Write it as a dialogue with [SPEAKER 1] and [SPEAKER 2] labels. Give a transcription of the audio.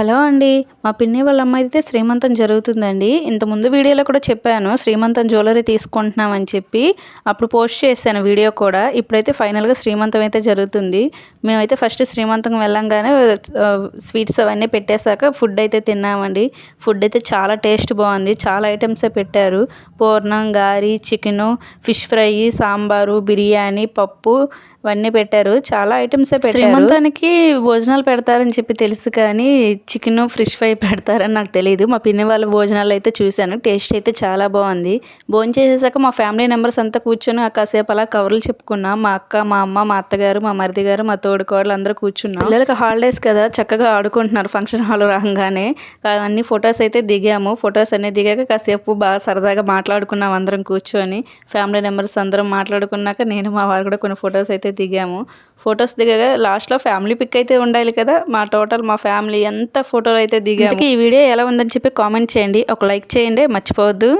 [SPEAKER 1] Hello అండి. మా పిన్ని వాళ్ళ అమ్మాయి అయితే శ్రీమంతం జరుగుతుందండి. ఇంత ముందు వీడియోలో కూడా చెప్పాను శ్రీమంతం జ్యువెలరీ తీసుకుంటున్నామని చెప్పి. అప్పుడు పోస్ట్ చేశాను వీడియో కూడా. ఇప్పుడైతే ఫైనల్గా శ్రీమంతం అయితే జరుగుతుంది. మేమైతే ఫస్ట్ శ్రీమంతం వెళ్ళంగానే స్వీట్స్ అవన్నీ పెట్టేశాక ఫుడ్ అయితే తిన్నామండి. ఫుడ్ అయితే చాలా టేస్ట్ బాగుంది. చాలా ఐటమ్సే పెట్టారు. పూర్ణం గారి chicken fish fry sambar biryani పప్పు ఇవన్నీ పెట్టారు. చాలా ఐటమ్సే పెట్టారు. శ్రీమంతానికి భోజనాలు పెడతారని చెప్పి తెలుసు కానీ చికెన్ ఫ్రిష్ ఫ్రై పెడతారని నాకు తెలియదు మా పిన్ని వాళ్ళ భోజనాలు అయితే చూశాను. టేస్ట్ అయితే చాలా బాగుంది. భోజనం చేసేసాక మా ఫ్యామిలీ మెంబర్స్ అంతా కూర్చొని కాసేపు అలా కవర్లు చెప్పుకున్నాం. మా అక్క మా అమ్మ మా అత్తగారు మా మరిది గారు మా తోడుకోడలు అందరూ కూర్చున్నాం. పిల్లలకి హాలిడేస్ కదా చక్కగా ఆడుకుంటున్నారు ఫంక్షన్ హాల్ రాగానే. అన్ని ఫొటోస్ అయితే దిగాము. ఫొటోస్ అన్ని దిగాక కాసేపు బాగా సరదాగా మాట్లాడుకున్నాం అందరం కూర్చొని. ఫ్యామిలీ మెంబర్స్ అందరం మాట్లాడుకున్నాక నేను మా వారు కూడా కొన్ని ఫొటోస్ అయితే దిగాము. ఫొటోస్ దిగగా లాస్ట్లో ఫ్యామిలీ పిక్ అయితే ఉండాలి కదా. మా టోటల్ మా ఫ్యామిలీ ఎంత ఫోటోలు అయితే దిగాము. ఈ వీడియో ఎలా ఉందని చెప్పి కామెంట్ చేయండి. ఒక లైక్ చేయండి. మర్చిపోవద్దు.